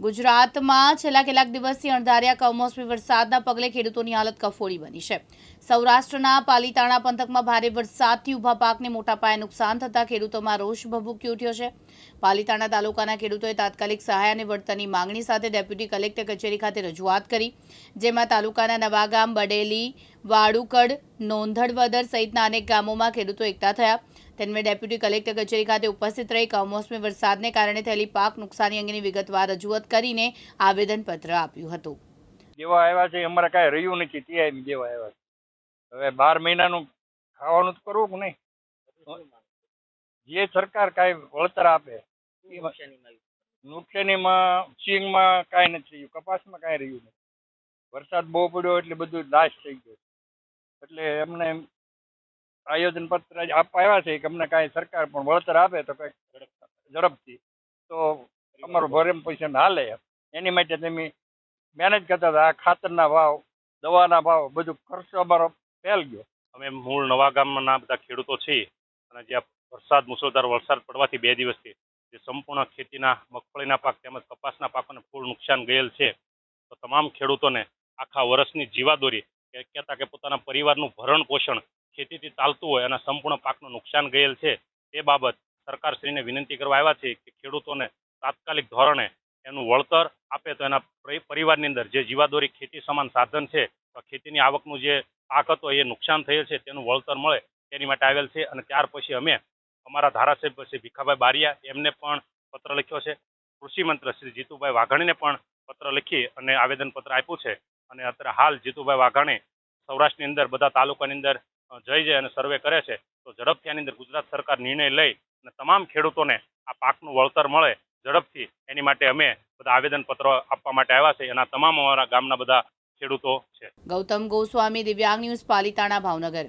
ગુજરાતમાં છેલ્લા કેટલાક દિવસથી અણધાર્યા કમોસમી વરસાદના પગલે ખેડૂતોની હાલત કફોડી બની છે. સૌરાષ્ટ્રના પાલીતાણા પંથકમાં ભારે વરસાદથી ઊભા પાકને મોટા પાયે નુકસાન થતાં ખેડૂતોમાં રોષ ભભૂકી ઉઠ્યો છે. પાલીતાણા તાલુકાના ખેડૂતોએ તાત્કાલિક સહાય અને વળતરની માંગણી સાથે ડેપ્યુટી કલેક્ટર કચેરી ખાતે રજૂઆત કરી, જેમાં તાલુકાના નવાગામ, બડેલી વાડુકડ, નોંધડવદર સહિતના અનેક ગામોમાં ખેડૂતો એકઠા થયા. તેમણે ડેપ્યુટી કલેક્ટર કચેરી ખાતે ઉપસ્થિત રહી કમોસમી વરસાદને કારણે થયેલી પાક નુકસાની અંગેની વિગતવાર રજૂઆત કરીને આવેદનપત્ર આપ્યું હતું. જેવા આવ્યા છે, અમારે કાંઈ રહ્યું નથી ત્યાં જેવા આવ્યા છે. હવે બાર મહિનાનું ખાવાનું તો કરવું કે નહીં? જે સરકાર કાંઈ વળતર આપે નુકસાનીમાં સિંગમાં કાંઈ નથી રહ્યું, કપાસમાં કાંઈ રહ્યું નથી. વરસાદ બહુ પડ્યો એટલે બધું નાશ થઈ ગયો. એટલે એમને એમ આયોજન પત્ર આપવા આવ્યા છે કે અમને કાંઈ સરકાર પણ વળતર આપે તો કંઈક ઝડપથી. તો અમારું ભરેમ પૈસા હાલે. એમ. એની માટે તમે મેનેજ કરતા હતા. આ ખાતરના ભાવ દવાના ભાવ બધું ખર્ચો અમારો ફેલ ગયો. અમે મૂળ નવા ગામના બધા ખેડૂતો છીએ અને જે વરસાદ મુસળધાર વરસાદ પડવાથી બે દિવસથી જે સંપૂર્ણ ખેતીના મગફળીના પાક તેમજ કપાસના પાકોને ફૂલ નુકસાન ગયેલ છે. તો તમામ ખેડૂતોને આખા વર્ષની જીવાદોરી કે કહેતા કે પોતાના પરિવારનું ભરણ પોષણ ખેતીથી ચાલતું હોય અને સંપૂર્ણ પાકનું નુકસાન ગયેલ છે, તે બાબત સરકારશ્રીને વિનંતી કરવા આવ્યા છે કે ખેડૂતોને તાત્કાલિક ધોરણે એનું વળતર આપે તો એના પરી- પરિવારની અંદર જે જીવાદોરી ખેતી સમાન સાધન છે ખેતીની આવકનું જે પાક હતો એ નુકસાન થયેલ છે, તેનું વળતર મળે તેની માટે આવેલ છે અને ત્યાર પછી અમે અમારા ધારાસભ્ય શ્રી ભીખાભાઈ બારિયા એમને પણ પત્ર લખ્યો છે. કૃષિ મંત્રી શ્રી જીતુભાઈ વાઘાણીને પણ પત્ર લખી અને આવેદનપત્ર આપ્યું છે. અને અત્યારે હાલ જીતુભાઈ વાઘાણી સૌરાષ્ટ્રની અંદર બધા તાલુકાની અંદર જઈ જાય અને સર્વે કરે છે. તો ઝડપથી આની અંદર ગુજરાત સરકાર નિર્ણય લઈ અને તમામ ખેડૂતોને આ પાકનું વળતર મળે ઝડપથી. એની માટે અમે બધા આવેદનપત્રો આપવા માટે આવ્યા છે. અને તમામ અમારા ગામના બધા ખેડૂતો છે. ગૌતમ ગોસ્વામી, દિવ્યાંગ ન્યૂઝ, પાલિતાણા, ભાવનગર.